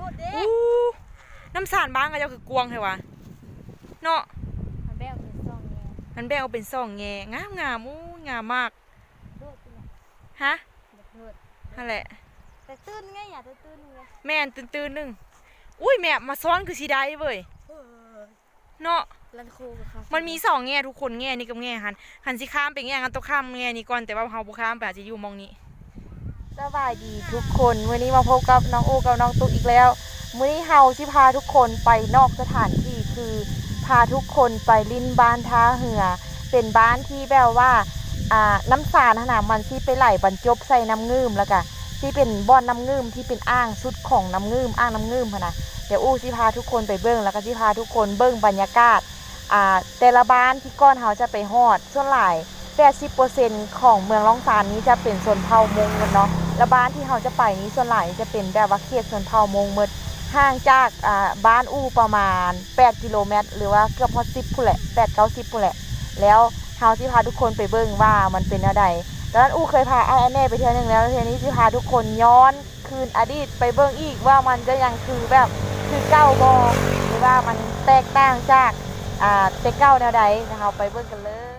รูดเด้อู้น้ำสารบ้านก็เจ้าคือกวงเหรอวะเนาะมันแบกเป็นซองแงมันแบ่งออกเป็นสองแง่งามงามอู้งามมากรูดเป็นไงฮะแบบรูดนั่นแหละแต่ตื้นไงอย่าตื้นๆไงแม่นตื่นตื่นๆหนึงอุ้ยแม่มาซ้อนคือสีได้เว้ยเนาะลันโคกับเขามันมีสองแง่ทุกคนแง่นี่กับแง่หันหันสิข้ามไปแง่กันต้องข้ามแง่นี้ก่อนแต่ว่าเฮาบ่ข้ามไปอาจจะอยู่มองนี้ สบายดีทุกคนวันนี้มาพบกับน้องอูกับน้องตุ๊กอีกแล้วมื้อนี้เฮาสิพาทุกคนไปนอกสถานที่คือพาทุกคนไปลิ้นบ้านท่าเหือ เป็นบ้านที่แบบว่าอ่าน้ำสารขนาดมันที่ไปไหลบรรจบใส่น้ำงืมแล้วก็ที่เป็นบ่อนน้ำงืมที่เป็นอ่างชุดของน้ำงืมอ่างน้ำงืมพะนะเดี๋ยวอู้สิพาทุกคนไปเบิ้งแล้วก็สิพาทุกคนเบิ้งบรรยากาศอ่าแต่ละบ้านที่ก้อนเฮาจะไปฮอดส่วนหลาย 80%ของเมืองล่องซานนี้จะเป็นชนเผ่ามงหมดเนาะแล้วบ้านที่เราจะไปนี้ส่วนใหญ่จะเป็นแบบว่าเขตชนเผ่ามงหมดห่างจากอ่าบ้านอู่ประมาณ 8 กิโลเมตร หรือว่าเกือบพอ10พุ่นแหละ8 9 0พุ่นแหละ แล้วเฮาที่พาทุกคนไปเบิ่งว่ามันเป็นอะไรตอนนั้นอู่เคยพาไอ้ายแน่ไปเที่ยวหนึงแล้วเที่ยวนี้จะพาทุกคนย้อนคืนอดีตไปเบิ่งอีกว่ามันจะยังคือแบบคือเก้าบอหรือว่ามันแตกต่างจากอ่าแต่เก้าแนวใดนะคะไปเบิ่งกันเลย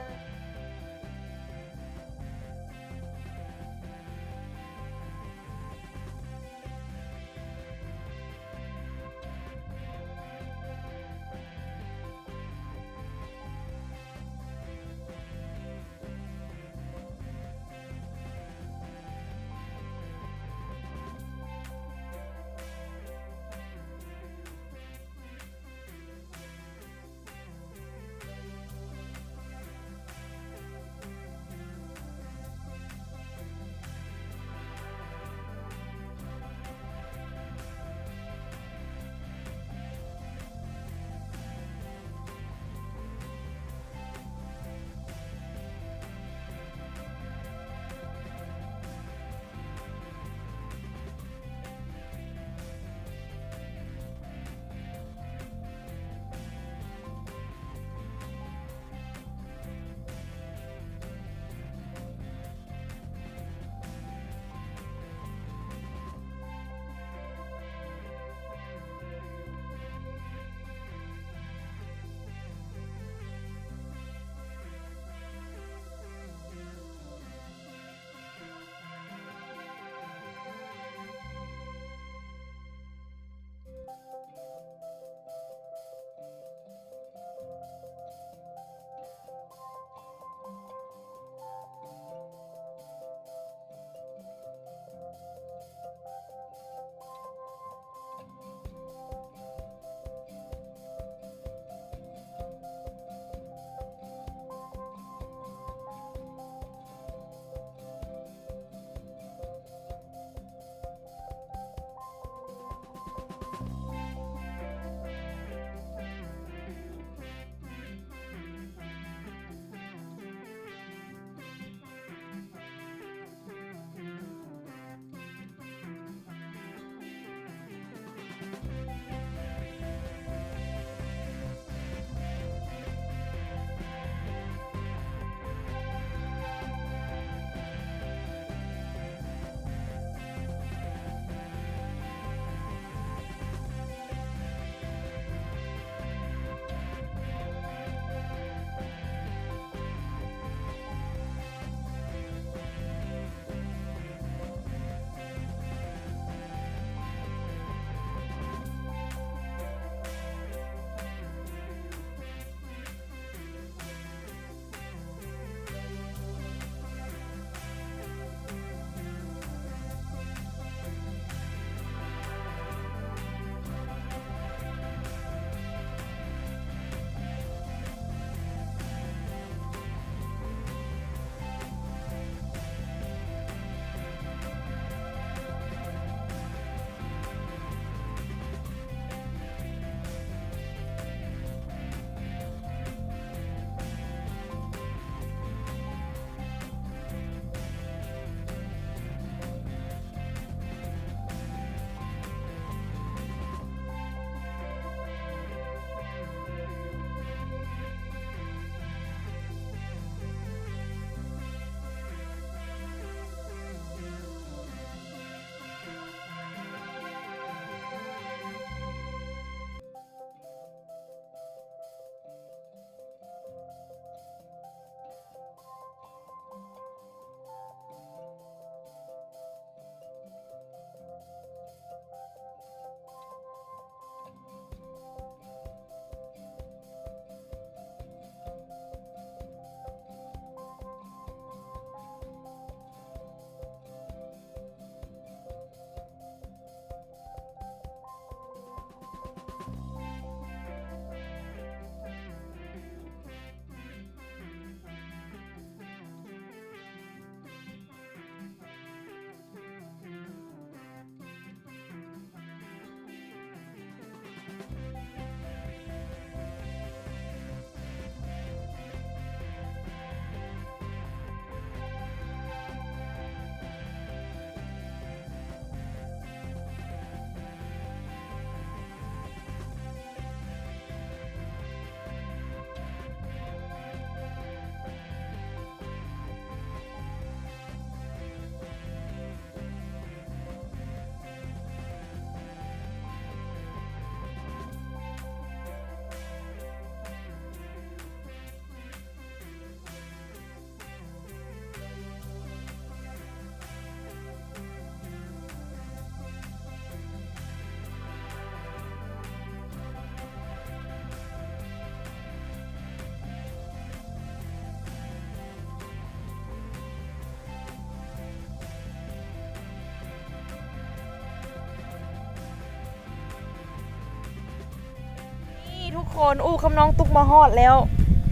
คนอู้คำน้องตุกมาฮอดแล้ว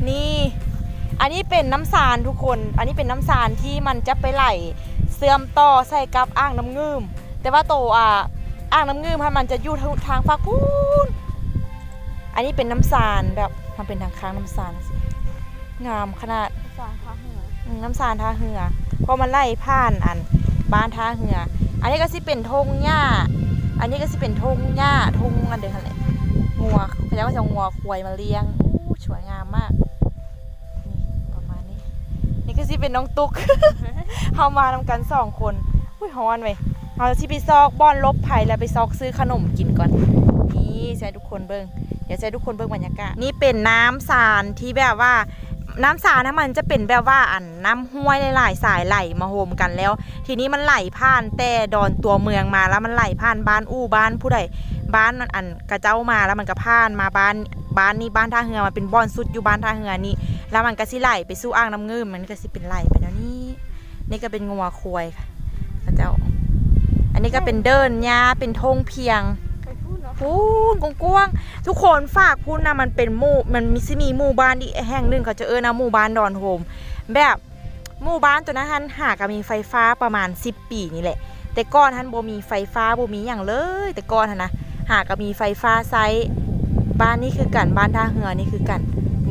นี่ อันนี้เป็นน้ำสารทุกคน อันนี้เป็นน้ำสารที่มันจะไปไหลเสื่อมต่อใส่กับอ่างน้ำงืมแต่ว่าโตอะอ่างน้ำงืมให้มันจะอยู่ทางทางฟักพูนอันนี้เป็นน้ำสารแบบมันเป็นทางค้างน้ำสารสิงามขนาดภาษาพาเหนืออืมน้ำสารท่าเหือเพอมันไล่ผ่านอันบ้านท่าเหือ อันนี้ก็สิเป็นธงหญ้า อันนี้ก็สิเป็นธงหญ้าธงอันเดียวกันเลยงัว เขาจะว่าจะงัวควายมาเลี้ยงอู้สวยงามมาก นี่ประมาณนี้ นี่ก็สิเป็นน้องตุ๊ก เฮามานำกันสองคน อุ้ยฮอนเว้ยเราสิไปซอกบ้อนลบไผ่แล้วไปซอกซื้อขนมกินก่อน นี่ใช้ทุกคนเบิ้งเดี๋ยวใช้ทุกคนเบิ้งบรรยากาศ นี่เป็นน้ำสารที่แบบว่าน้ำสารนะมันจะเป็นแบบว่าอันน้ำห้วยหลายๆสายไหลมาโฮมกันแล้ว ทีนี้มันไหลผ่านแต่ดอนตัวเมืองมาแล้วมันไหลผ่านบ้านอู้บ้านผู้ใด บ้านอันกระเจ้ามาแล้วมันก็ผ่านมาบ้านบ้านนี้บ้านท่าเฮือมันเป็นบ่อนสุดอยู่บ้านท่าเฮือนี่แล้วมันก็สิไหลไปสู่อ่างน้ำเงิมมันก็สิเป็นไหลไปแล้วนี่นี่ก็เป็นงัวควายค่ะกระเจ้า อันนี้ก็เป็นเดินหญ้าเป็นธงเพียงพูนาะพูนกว้างทุกคนฝากพูดนะมันเป็นหมู่มันมีสิมีหมู่บ้านอีกแห่งหนึ่งเขาจะเอิ้นนะหมู่บ้านดอนโฮมแบบหมู่บ้านตัวนั้นฮันหาก็มีไฟฟ้าประมาณ 10 ปีนี่แหละ แต่ก่อนฮันโบมีไฟฟ้าโบมีอย่างเลย แต่ก่อนหันนะ หาก็มีไฟฟ้าไซส์บ้านนี่คือกันบ้านท่าเหือนี่คือกัน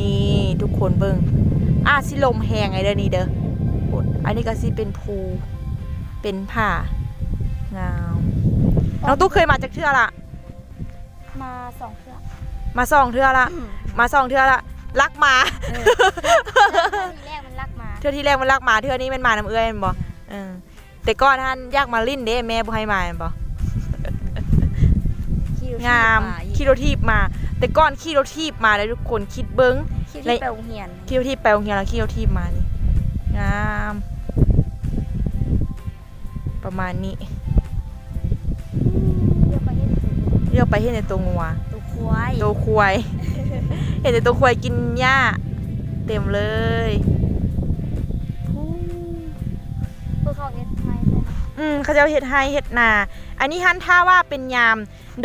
นี่ทุกคนเบิ่งอะสิลมแหงไงเด้อนี่เด้อปุ่นอันนี้ก็สิเป็นภูเป็นผ้างามน้องตุ๊กเคยมาจากเทื่อละมาสองเครื่องมาส่องเทื่อละมาส่องเทื่อละลักหมาเออทีแรกมันลักมาเทื่อที่แรกมันลักหมาเทื่อนี้มันมาน้ำเอื้อยแมันบ่เออแต่ก่อนท่านอยากมาลิ้นเด้แม่บ่ให้มาแม่นบ่ งามขี่รถทีบมา แต่ก่อนขี่รถทีบมาแล้วทุกคนคิดเบิ้งคิดที่ไปโรงเรียนขี่รถทีบไปโรงเรียนแล้วขี่รถทีบมานี่งาม ประมาณนี้เรียกไปเห็นตัวเรียกไปเห็นในตัวงัวตัวควายตัวควายเห็นแต่ตัวควายกินหญ้า เต็มเลยพวกเขาเอ็ดไทยใช่ไหม อืมเขาจะเอาเห็ดไฮเห็ดนา อันนี้ฮันถ้าว่าเป็นยาม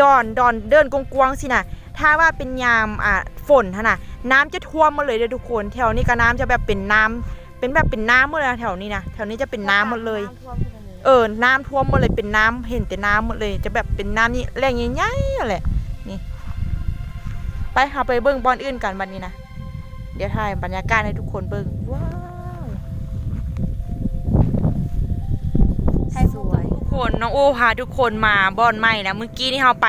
ดอนดอนเดินกวางๆสินะถ้าว่าเป็นยามอ่าฝนฮะนะน้ำจะท่วมมาเลยเด้อทุกคนแถวนี้ก็น้ำจะแบบเป็นน้ำเป็นแบบเป็นน้ำหมดเลยนะแถวนี้นะแถวนี้จะเป็นน้ำหมดเลยน้ำท่วมที่มันเลย เออ น้ำท่วมหมดเลยเป็นน้ำเห็นแต่น้ำหมดเลย จะแบบเป็นน้ำนี่แรงใหญ่ๆแหละนี่ ไปหาไปเบิ้งบอลอื่นกันบันนี้นะเดี๋ยวถ่ายบรรยากาศให้ทุกคนเบิ้งว้าว ใช่ สวยทุก คนน้องโอพาทุกคนมาบ่อนใหม่นะเมื่อกี้นี่เราไป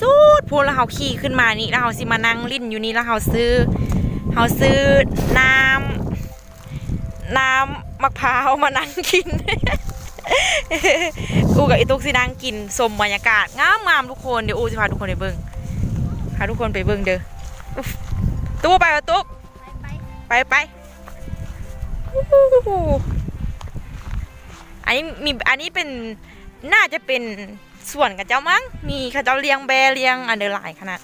สูดพูนแล้วเราขี่ขึ้นมานี่แล้วเราสิมานั่งลิ้นอยู่นี่แล้วเราซื้อเราซื้อน้ำน้ำมะพร้าวมานั่งกินอูกับไอตุกสินั่งกินสมบรรยากาศงามงามทุกคนเดี๋ยวอูจะพาทุกคนไปเบิ้งพาทุกคนไปเบิ้งเด้อตุ๊กไปวะตุ๊กไปไปไปอันนี้มีอันนี้เป็น น่าจะเป็นส่วนกับเจ้ามั้ง มีข้าเจ้าเลี้ยงแบรเลี้ยงอันเดอร์ไลน์ขนาด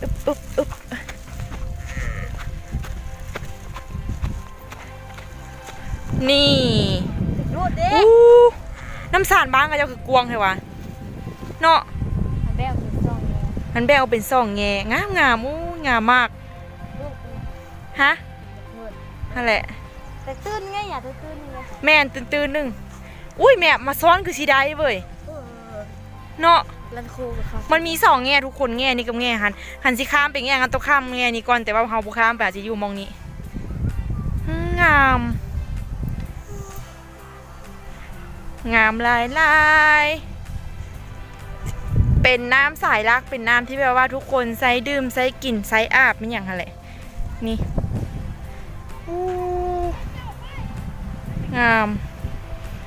อึบอึบอึบนี่รูดเด้น้ำสารบ้างกับเจ้าคือกวงเหรอวะเนาะมันแบกเป็นซองเลยมันแบ่งออกเป็นสองแง่งามงามอู้งามมากฮะ นั่นแหละ แต่ตื้นไงอย่าตื้นตื้นเลยแม่นตื่นตื่นๆหนึ่งอุ้ยแม่มาซ้อนคือสีได้เว้ยเออเนาะ รันโคกับเขามันมีสองแง่ทุกคนแง่นี้กับแง่หันหันสิข้ามไปแง่หันต้องข้ามแง่นี้ก่อนแต่ว่าเฮาบ่ข้ามไปอาจจะอยู่มองนี้อืมงาม งามหลายลายๆเป็นน้ำสายรักเป็นน้ำที่แบบว่าทุกคนใช้ดื่มใช้กินใช้อาบไม่อย่างไรนี่อู้ งาม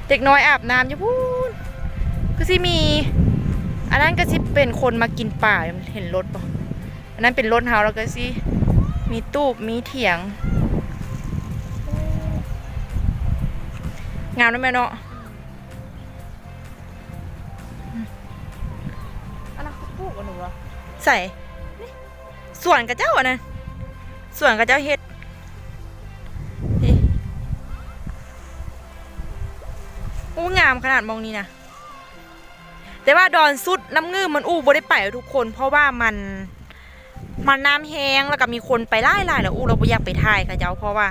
เด็กน้อยอาบน้ำอยู่พูนก็สิมี อันนั้นก็สิเป็นคนมากินป่าเห็นรถปะอันนั้นเป็นรถเฮาแล้วก็สิมีตู้มีเถียง งามด้วยแม่เนาะอันนั้นเขาปลูกกันหนูเหรอใส่ส่วนกับเจ้าอันนั้นส่วนกับเจ้าเฮ็ดามขนาดมองนี้นะแต่ว่าดอนสุดน้ำงืมมันอู้บ่ได้ไปกับทุกคน เพราะว่ามันมันน้ำแห้งแล้วก็มีคนไปไล่ไล่แล้วอู้เราบ่อยากไปถ่ายกับเจ้าเพราะว่า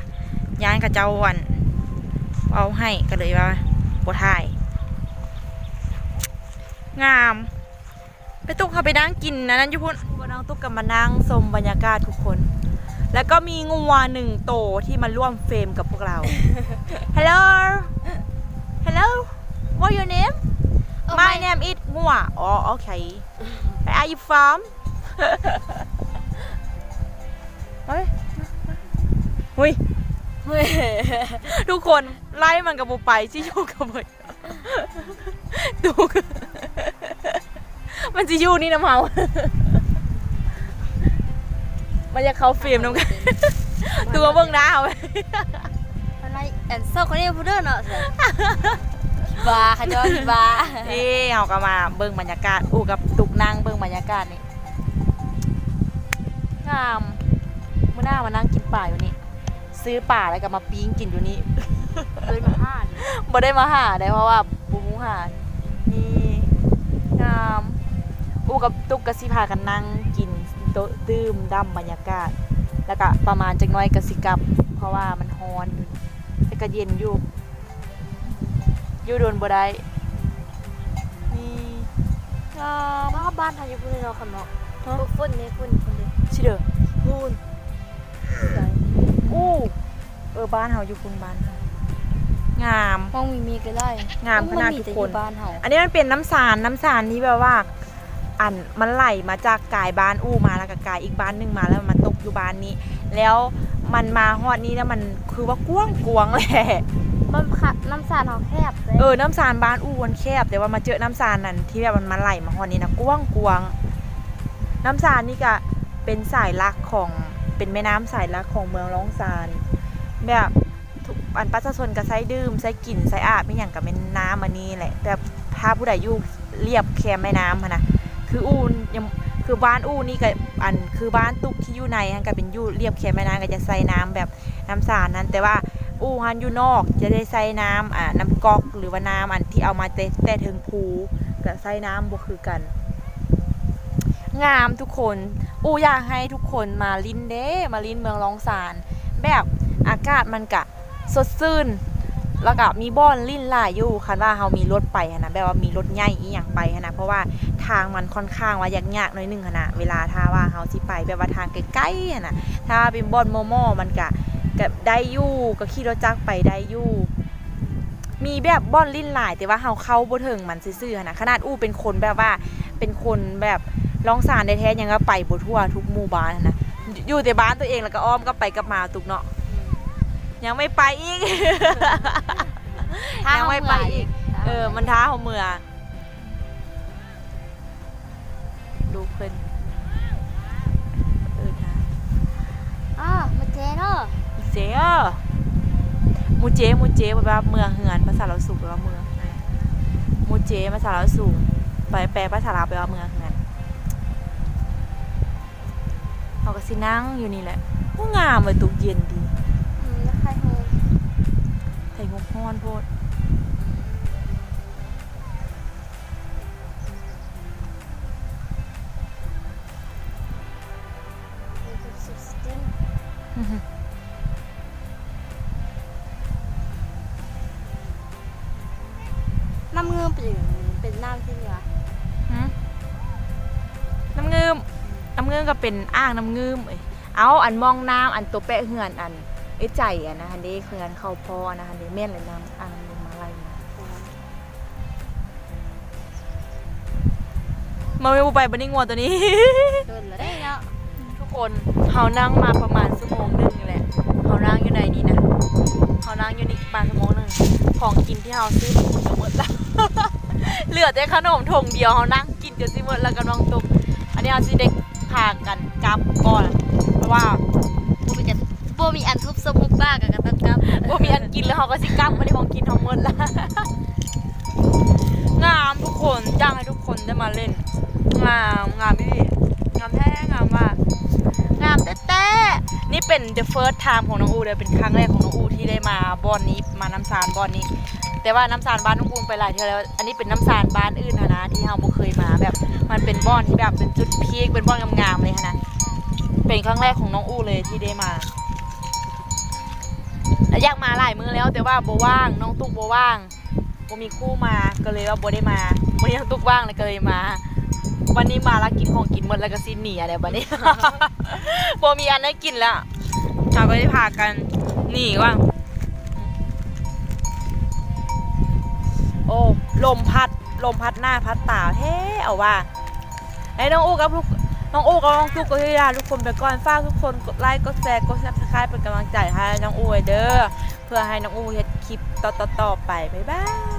ย้านกับเจ้าอันเอาให้ก็เลยว่าบ่ถ่าย งามไปตุกเขาไปนั่งกินนะนั่นอยุพุ่นก็นั่งตุกกับมานั่งชมบรรยากาศทุกคน แล้วก็มีงัวหนึ่งโตวที่มาร่วมเฟรมกับพวกเรา Hello Hello What your name Oh, My my- name is งัวอ๋อโอเค Where are you from เฮ้ยเฮ้ย เฮ้ยทุกคนไล่มันกับโบไปที่อยู่กับโบดูมันจะอยู่นี่นะเมา มันจะเข้าฟิล์มน้ำกันตัวเบื้องหน้าเอาไว้ อะไรแอนเซอร์คนนี้พูดเด้อเนาะ บาค่ะจอยบานี่เอาก็มาเบิ่งบรรยากาศอู้กับตุกนั่งเบิ่งบรรยากาศนี่งามเมื่อหน้ามานั่งกินป่าอยู่นี่ซื้อป่าแล้วก็มาปิ้งกินอยู่นี่เดินมาห้าดิบ่ได้มาหาได้เพราะว่าบุหูหานี่งามอู้กับตุกกะสิพากันนั่งกินโต๊ะดื่มดำบรรยากาศ แล้วก็ประมาณจักหน้อยกะสิกลับ เพราะว่ามันร้อนอยู่แต่ก็เย็นอยู่ อยู่โดนบ่ได้นี่งามบ้าบ้านทางญี่ปุ่นเนาะค่ะเนาะพวกฝุ่นนี่ฝุ่นฝุ่นดิชิเด้อฝุ่นอู้เออบ้านเฮาอยู่คุณบ้านเฮางามห้องมีมีก็ได้งามขนาดทุกคนบ้านเฮาอันนี้มันเป็นน้ำสารน้ำสารนี้แบบว่า อันมันไหลมาจากกายบ้านอู้มาแล้วก็กายอีกบ้านหนึงมาแล้วมันมาตกอยู่บ้านนี้ แล้วมันมาฮอดนี้แล้วมันคือว่ากว้างกวางๆแหละ มันขัดน้ำสารเฮาแคบเลยเออน้ำสารบ้านอู้มันแคบ แต่ว่ามาเจอน้ำสารนั่นที่แบบมันมาไหลมาฮอนี้นะกว้างกวางน้ำสารนี่ก็เป็นสายหลักของเป็นแม่น้ำสายหลักของเมืองร้องซานแบบอันประชาชนก็ใช้ดื่มใช้กินใช้อาบไม่อย่างกับเป็นน้ำอันนี้แหละแต่ถ้าผู้ใดอยู่เรียบแคมแม่น้ำนะคืออูนยังคือบ้านอูนี่ก็อันคือบ้านตุกที่อยู่ในฮันก็เป็นอยู่เรียบแคมแม่น้ำก็จะใส่น้ำแบบน้ำสารนั้น แต่ว่า อู้ฮันอยู่นอกจะได้ใส่น้ำอ่าน้ำก๊อกหรือว่าน้ำอันที่เอามาแต่แต่ถึงภูกับใส่น้ำบ่คือกัน งามทุกคนอูอยากให้ทุกคนมาลินเด้มาลินเมืองลองซานแบบอากาศมันกะสดชื่นแล้วก็มีบ่อนลิ่นหลายอยู่คันว่าเฮามีรถไปนะแบบว่ามีรถใหญ่อีหยังไปนะเพราะว่าทางมันค่อนข้างว่ายากๆหน่อยนึงนะเวลาถ้าว่าเฮาสิไปแบบว่าทางใกล้ๆนะถ้าเป็นบ่อนโมโม่มันกะ ก็ได้อยู่ก็ขี่รถจักรไปได้อยู่มีแบบบ่อนลิ่นหลาย แต่ว่าเฮาเข้าบ่ถึงมันซื่อๆหั้นนะขนาดอู้เป็นคนแบบว่าเป็นคนแบบลองสารแท้ๆยังก็ไปบ่ทั่วทุกหมู่บ้านหั้นนะอยู่แต่บ้านตัวเองแล้วก็อ้อมก็ไปกลับมาตุกเนาะยังไม่ไปอีกยังไม่ไปอีก เออ มันท้าหัวเมือดูเพิ่นเออท้าอ่ามาเจเนาะอี เจ๊อะมูเจมูเจแปลว่าเมืองเหือนภาษาเราวสูงแปลว่าเมืองมูเจภาษาเราวสูงไปแปลภาษาลาวแปลว่าเมืองเหือนเขาก็สินั่งอยู่นี่แหละก็งามเลยตุกเย็นดีอืมแล้วใครโฮมใส่งบฮ้อนโพด ก็เป็นอ่างน้ำเงิมเอ้ยเอาอันมองน้ำอันตัวแปะเหือนอันไอ้ใจอะนะฮันเด้เหือนเข้าพอนะฮันเด้แม่นเลยน้ำอ่างน้ำเงิมมาไล่มามาไม่ไปบันนี่งัวตัวนี้ โดนแล้วได้เนาะทุกคนเขานั่งมาประมาณชั่วโมงหนึงนี่แหละเขานั่งอยู่ในนี้นะเขานั่งอยู่นี่ประมาณชั่วโมงหนึงของกินที่เราซื้อมาหมดแล้วหมดแล้วเหลือแต่ขนมถงเดียวเขานั่งกินจนสิหมดแล้วก็น้องตุกอันนี้เอาสิเด็กพากันกลับก่อนเพราะว่าบ่มีกันบ่มีอันทุบสมุกบ้ากับกันตั้งกับว่มีอันกินแล้วเขาก็สิกลับมาที่ของกินทั้งหมดแล้วงามทุกคนจ้างให้ทุกคนได้มาเล่น งามงามพี่งามแท้งามมากงามแต้ๆนี่เป็น the first time ของน้องอูเลยเป็นครั้งแรกของน้องอูที่ได้มาบอนนี้มาน้ำซานบอนนี้ แต่ว่าน้ำสารบ้านน้องอูมไปหลายเทื่อแล้ว อันนี้เป็นน้ำสารบ้านอื่นหั้นะที่เราบ่เคยมาแบบ มันเป็นบ้อนที่แบบเป็นจุดพีคเป็นบ้อนงามๆเลยนะเป็นครั้งแรกของน้องอูเลยที่ได้มาและอยากมาหลายมือแล้ว แต่ว่าโบว่างน้องตุ๊กบ่ว่างโบมีคู่มาก็เลยว่าโบได้มาวันนี้น้องตุ๊กว่างเลยก็เลยมา วันนี้มาแล้วกินของกินหมดแล้วก็สิหนีอะไรบัดนี้โบมีอันให้กินแล้วเราก็ได้พากันหนีว่าง ลมพัดลมพัดหน้าพัดตาเฮ้เอาว่าไอ้น้องอู้กับลูกน้องอู้กับน้องจุกกก็ที่ดาทุกคนไปก่อนฝากทุกคนกดไลค์กดแชร์กดซับสไครป์เป็นกำลังใจให้น้องอู้เด้อเพื่อให้น้องอู้เฮ็ดคลิปต่อๆๆไปบ๊ายบาย